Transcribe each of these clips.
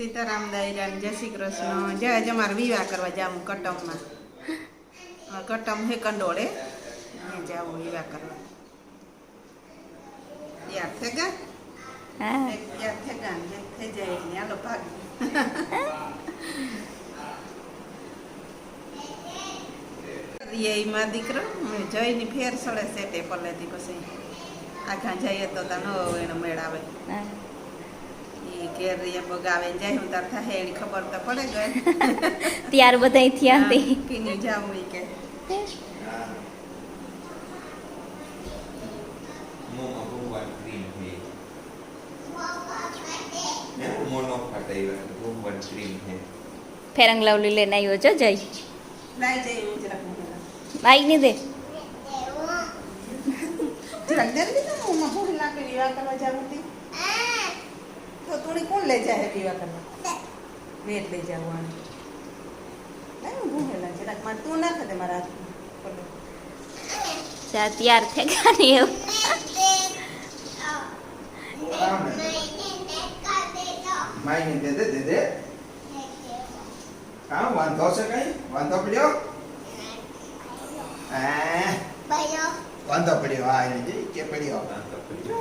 સીતારામ દાયરાન જય શ્રી કૃષ્ણ. જય આજ અમારે વિવાહ કરવા જાવું કટમમાં. કટમ હે કંડોળે. જાઉં જાવું વિવાહ કરવા. યાદ થઈ ગયા? યાદ થઈ ગયા ને થઈ જાય એટલે. હાલો ભાગ. માં દીકરો. જયની ફેર સડે સેટે પલેથી પછી. આખા જઈએ તો તા ન એનો મેળ આવે. ત્યાર બધા થયા તે ફેરંગ લવલી લઈને આવ્યો છો જય? બાઈકની દે? જલ્દી તો હું માં ભૂખ લાગે વિવાહ કરવા જાવું તો તુણી કોણ લઈ જાય વિવાહ કરવા વેટ લઈ જવાનું લાઈ હું છે જરાક. માં તું ના ખાતે મારા. જા તૈયાર થઈ ગયા ને એવું. માઈને દે દે દે દે. કાં વાંધો છે કઈ? વાંધો પડ્યો? હે. વાંધો પડ્યો. હા કે પડ્યો. વાંધો પડ્યો.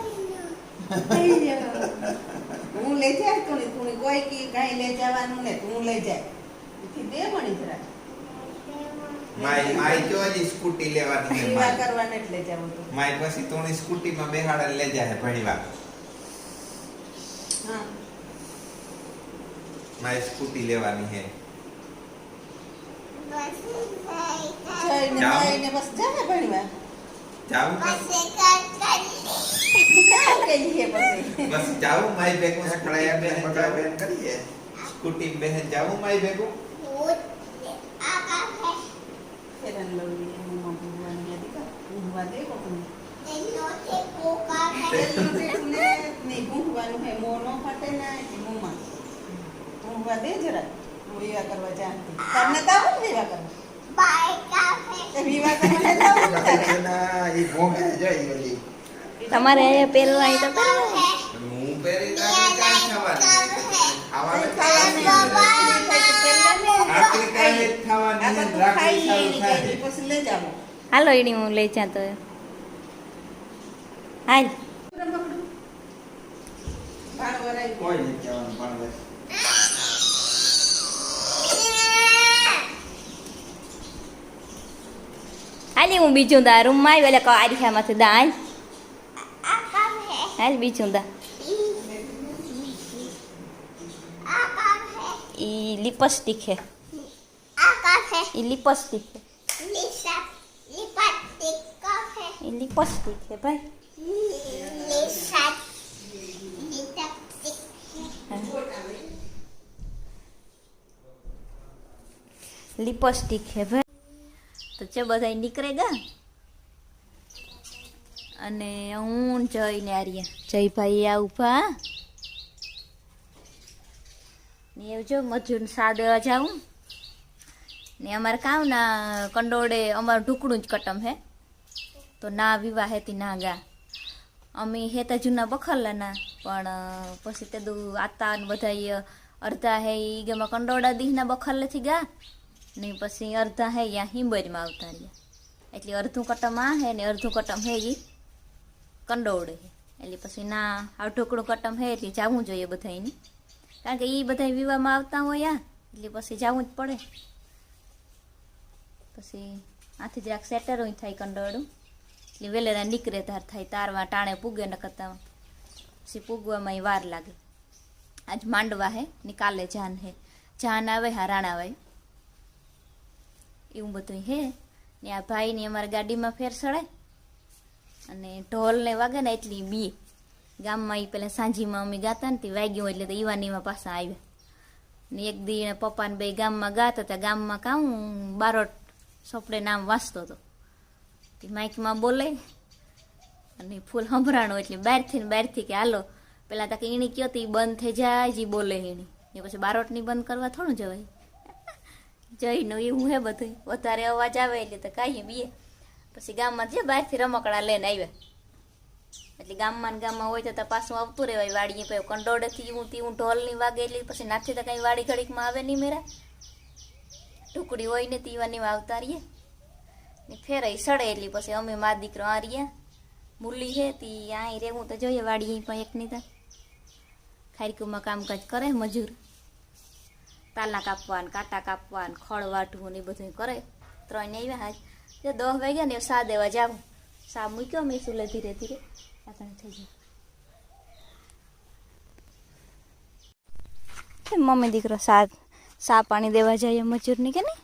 હું લઈ જાય તુણી તું કોઈ કી કાંઈ લઈ જવાનું ને તું લઈ જાય. એથી બે મણી જરાક માય માય જો જ સ્કૂટી લેવાની છે માય? કરવાને જ લઈ જવું તો. માય પછી તોણી સ્કૂટીમાં બેહાડે લઈ જાય ભણીવા. હા. માય સ્કૂટી લેવાની છે. જઈને બસ જાને ભણવા. જાવ તો ક્યાં કહીએ પછી બસ જાવું માઈ ભેગું સ્કૂટી બેન જાવું કરીએ સ્કૂટી બેન જાવું માઈ ભેગું ફેરન લવલી એમાં ભૂલવાની હતી કા ઊંઘવા દે કોકને નહીં ઊંઘવાનું હે મોં ન ફાટે ને એટલે મોંમાં ઊંઘવા દે જરા હું વિવાહ કરવા ને તારે. ના એ ભોગે જાય ઓલી તમારે અહીંયા પહેરવાની તો હાલો એની હું લઈ જા તો હાલ. હાલી હું બીજું દા રૂમમાં આવી એટલે આરિયામાંથી દા હાલ હાલ બીજું દા ઈ લિપસ્ટિક હે ઈ લિપસ્ટિક હે લિપસ્ટિક હે ભાઈ લિપસ્ટિક હે ભાઈ તો છે બધા નીકળે ગયા અને હું જઈને આર્યા જયભાઈ આ ઊભા ને એવું જો મજૂર સા જાઉં. ને અમારે કામ ના કંડોળે અમારું ઢુકડું જ કટમ હે. તો ના વિવાહ હેતી ના ગા. અમે હેતા જૂના બખરલાના, પણ પછી તે દુ આતા ને બધા અડધા હે ઈ ગેમાં કંડોળા દીહના બખરલેથી ગા. ને પછી અડધા હે યા હિંબરીમાં આવતા રહ્યા. એટલે અડધું કટમ આ હે ને અડધું કટમ હે ઈ. કંડોળે હે એટલે પછી ના આ ઢોકળું કટમ હે એટલે જવું જોઈએ બધાયની. કારણ કે એ બધા વિવાહમાં આવતા હોય આ, એટલે પછી જવું જ પડે. પછી આથી જરાક સેટર થાય કંડોળું. એટલે વેલેરા નીકળે તાર થાય, તારવા ટાણે પૂગે ન કરતા પછી પૂગવામાં વાર લાગે. આજ માંડવા હે ને કાલે જાન હે જાન આવે હા રાણા આવે. એવું બધું હે ને આ ભાઈને અમારા ગાડીમાં ફેર સડાય. અને ઢોલને વાગે ને એટલી બી. ગામમાં એ પેલા સાંજીમાં અમે ગાતા ને તે વાગ્યું એટલે તો ઈવાનીમાં પાછા આવ્યા. ને એક દી પપ્પાને બે ગામમાં ગાતા હતા. ગામમાં કામ બારોટ સોપડે નામ વાંચતો હતો. તે માઇકમાં બોલે અને ફૂલ હંભરાણો એટલે બહારથી ને બહારથી કે હાલો, પેલા તક એણી કયો તો બંધ થઈ જાય જી બોલે એણી એ પછી બારોટની બંધ કરવા થોડું જવાય. જઈનું એવું હે બધું વધારે અવાજ આવે એટલે તો કાંઈ બીએ પછી ગામમાં જે બહારથી રમકડા લઈને આવ્યા. એટલે ગામમાં ગામમાં હોય તો પાછું આવતું રહેવાય, વાડીએ પછી કંડોળેથી હું તી હું ઢોલની વાગે એટલે પછી નાથી તો કાંઈ વાડી ઘડીકમાં આવે નહીં મેરા. ટુકડી હોય ને તીવાની આવતા રહીએ. ને ફેરાઈ સડે એટલે પછી અમે મા દીકરો આ રહ્યા. મુરલી છે તી અહીં રહેવું તો જોઈએ, વાડીએ પણ એક નહીં ખારીકુમાં કામકાજ કરે, મજૂર. તાલના કાપવા ને કાંટા કાપવા ને ખળ વાટવું ને એ બધું કરે. ત્રણ આવ્યા હાજ. જો દસ વાગ્યા ને સા દેવા જાવ સા મૂક્યો મેં સુલે ધીરે ધીરે. આપણે થઈ જાય મમ્મી દીકરો સા સા પાણી દેવા જાય મજૂરની કે નહીં?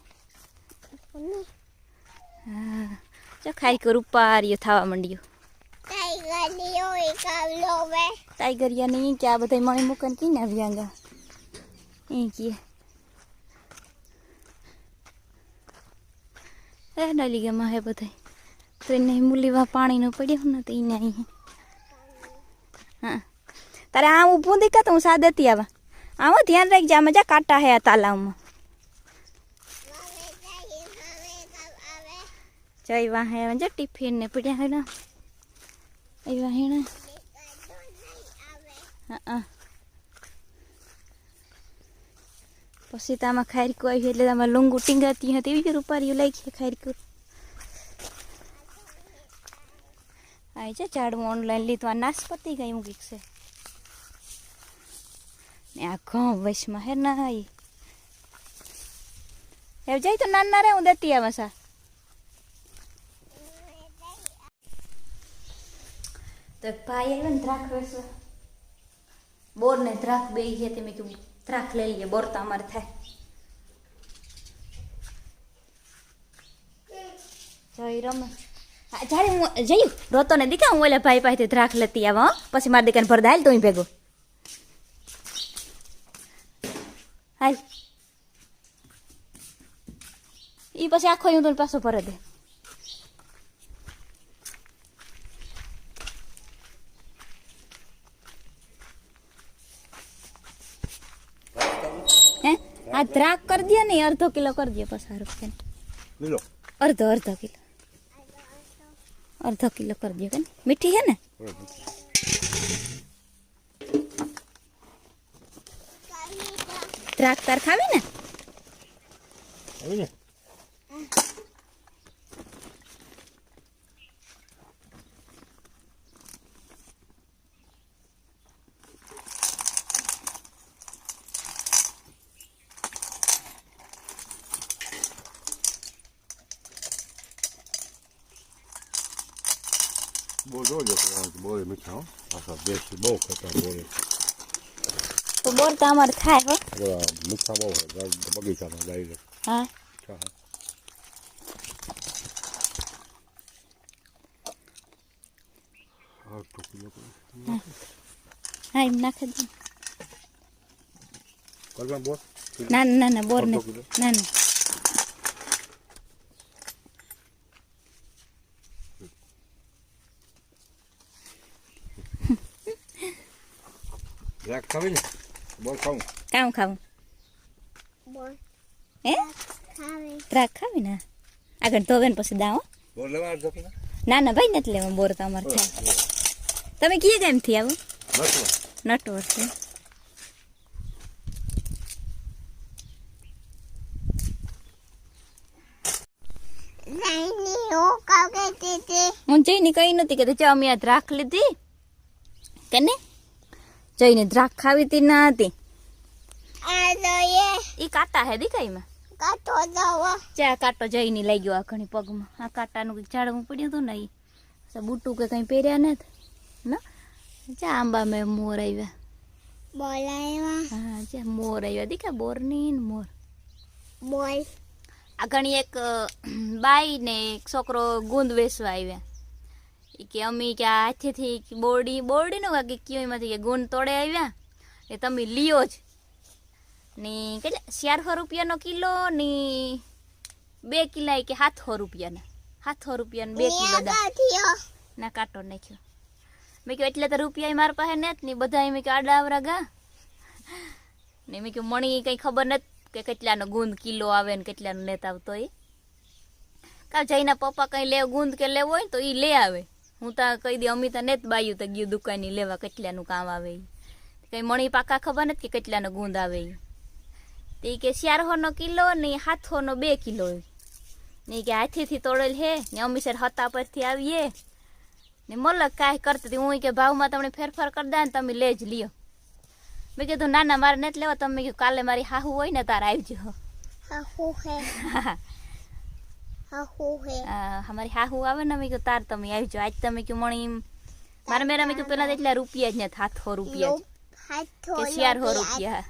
હા. જો ખાઈ કર ઉપાર્યું થવા માંડ્યો. ટાઈગરિયા નહીં કે આ બધા મણી મૂકન કીને આવ્યા એ કીએ એ ડાલી ગયામાં હે બધા તો એને મુલીવા પાણીનું પડ્યું ને તો એને અહીં. હા. તારે આ ઊભું તો હું સાદેતી આવા. આવો ધ્યાન રાખજે, આમાં જા કાંટા હે આ તાલાવમાં જય વાહે, જો ટિફિન ને પડ્યા હે ના. એ વાહેણા હા. પછી તો આમાં ખારીકું આવી એટલે આમાં લુંગું ટીંગાતી હતી. એવી રૂપારીઓ લાગી ખારીકું. આવી છે ઝાડવું ઓનલાઈન લીધું. આ નાશપતિ ગઈ મૂકી છે. ને આ ઘઉં વૈશમાં હે ના એવ જાય તો નાના રે હું દેતી આવે સા તો ભાઈ આવ્યો ને દ્રાક્ષ વેસવા બોર ને દ્રાક્ષ બે છે તે મેં કીધું. દ્રાક્ષ લઈ લઈએ બોર તો અમારે થાય જઈ રમે જ્યારે હું જઈ રોતો ને દીકા હું ઓલા ભાઈ પાસેથી ધ્રાક લેતી આવા પછી મારા દીકાને ભરતા હાલ તો ભેગો હાલ એ પછી આખો હું તને પાછો ભરે દે હે આ દ્રાક કરી દે ને અડધો કિલો કરી દે છે લીલો. અડધો અડધો કિલો. અડધો કિલો કરી દે કે મીઠી છે ને? દ્રાક તાર ખાવી ને? જોજો બહુ મીઠા પાછા દેશી બહુ ખતર બોરી તો બોર તો અમારે થાય હો મીઠા બહુ હોય બગીચામાં જાય હા હા એમ નાખી ના ના ના ના બોર ને? ના રાખ ખાવી ને? બોલ ખાવું. કામ ખાવું? હે? દ્રાક ખાવી ને? આગળ ધોવે ને પછી દાવો બોલ લેવા કિલો ના ના ભાઈ નથી લેવા બોર તમારે અમારે થાય. તમે કીએ કેમથી આવો? નથી નટવર છે હું જઈને કઈ નથી કે ચા અમે આ દ્રાખ લીધી. કે ને જઈને દ્રાક્ષા ખાવી હતી ના હતી. ઈ કાંટા હે દીકાઈમાં ચા કાંટો જઈને લઈ ગયો આ ઘણી પગમાં. આ કાંટાનું કંઈક ઝાડવું પડ્યું હતું ને એ બુટું કે કંઈ પહેર્યા નથી ના? ચા આંબા મેં મોર આવ્યા હા ચા મોર આવ્યા દીકા બોરની ને મોર. આ ઘણી એક બાઈ ને એક છોકરો ગુંદ વેસવા આવ્યા કે અમી કે આ હાથેથી કે બોરડી બોરડીનું કાંઈ કે કયો એમાંથી કે ગુંદ તોડે આવ્યા? એ તમે લ્યો જ. ને કેટલા? ચારસો રૂપિયાનો કિલો ને બે કિલા કે સાતસો રૂપિયાના? સાતસો રૂપિયાના બે કિલો ના કાંટો નાખ્યો. મેં કહ્યું એટલે તો રૂપિયા મારા પાસે ને જ ને બધા મેં કહ્યું આડા આવરા ગા. ને મેં કહ્યું મણી કંઈ ખબર નથી કે કેટલાનો ગુંદ કિલો આવે ને કેટલાનો લેતા આવતો એ. કાં જઈને પપ્પા કંઈ લે ગુંદ કે લેવો હોય તો એ લે આવે. હું તો કહી દે અમિતા ને જ બાયું તો ગયું દુકાની લેવા કેટલાનું કામ આવે. કઈ મણી પાકા ખબર નથી કે કેટલાનો ગુંદ આવે. તે કે શિયારહોનો કિલો ને હાથોનો બે કિલો ને કે હાથેથી તોડેલ હે ને અમીસર હતા પરથી આવીએ. ને મલક કાંઈ કરતી હું કે ભાવમાં તમને ફેરફાર કરી દે ને તમે લે જ લ્યો. મેં કીધું ના ના મારે નથી લેવા. તમે કીધું કાલે મારી હાહુ હોય ને તારે આવજો. આ, અમારી હાહુ આવે ને અમે કહ્યું તાર તમે આવજો આજ તમે કહ્યું મણી મારા મેરા મેં કહ્યું પેલા એટલા રૂપિયા જ નથી હાથો રૂપિયા કે ચારસો રૂપિયા.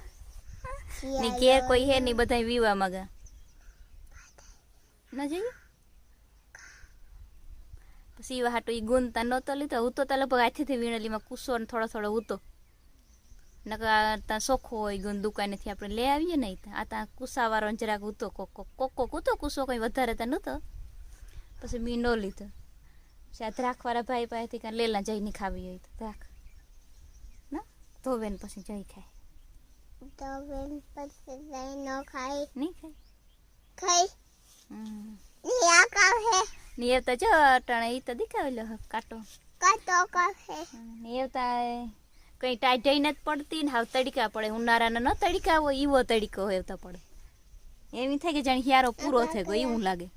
ને ઘેર કોઈ હે નહીં બધા વિવા મગા ના જઈએ? પછી હાટો ઈ ગુંદતા નહોતો લીધો હું તો તો લગભગ હાથેથી વીણેલીમાં કુસો ને થોડો થોડો ઉતો. નકર ત્યાં સોખો હોય ગુંદ દુકાનેથી આપણે લઈ આવીએ નહીં આ ત્યાં કુસાવાળો ને જરાક ઉતો કોકો કોકો ઉતો કુસો કંઈ વધારે તો નહોતો. પછી મેં નો લીધો. પછી આ દ્રાખવાળા ભાઈ પાસેથી કાંઈ લેલા જઈને ખાવી હોય તો દ્રાખ ના? ધોવે ને પછી જઈ ખાય. નહીં ખાય? હમ. નિયવતા જો અટાણે એ તો દેખાવેલો કાટો. કાંટો નિયવતા કઈ ટાઈટ નથી પડતી ને હાવ તડકા પડે. ઉનાળાના ન તડકા હોય એવો તડકો હેવતા પડે. એમ થાય કે જાણે હિયારો પૂરો થઈ ગયો એવું લાગે.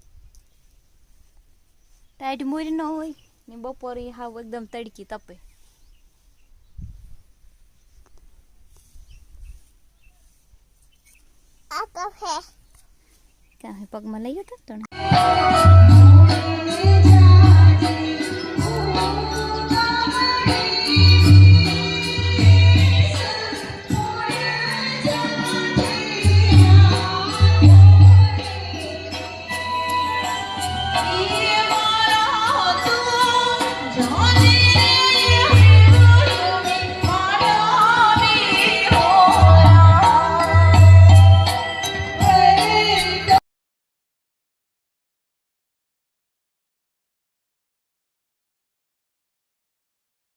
ટાઈટ મોરી ન હોય ને બપોરે હાવ એકદમ તડકી તપે. કાંઈ પગમાં લઈ ગયો તો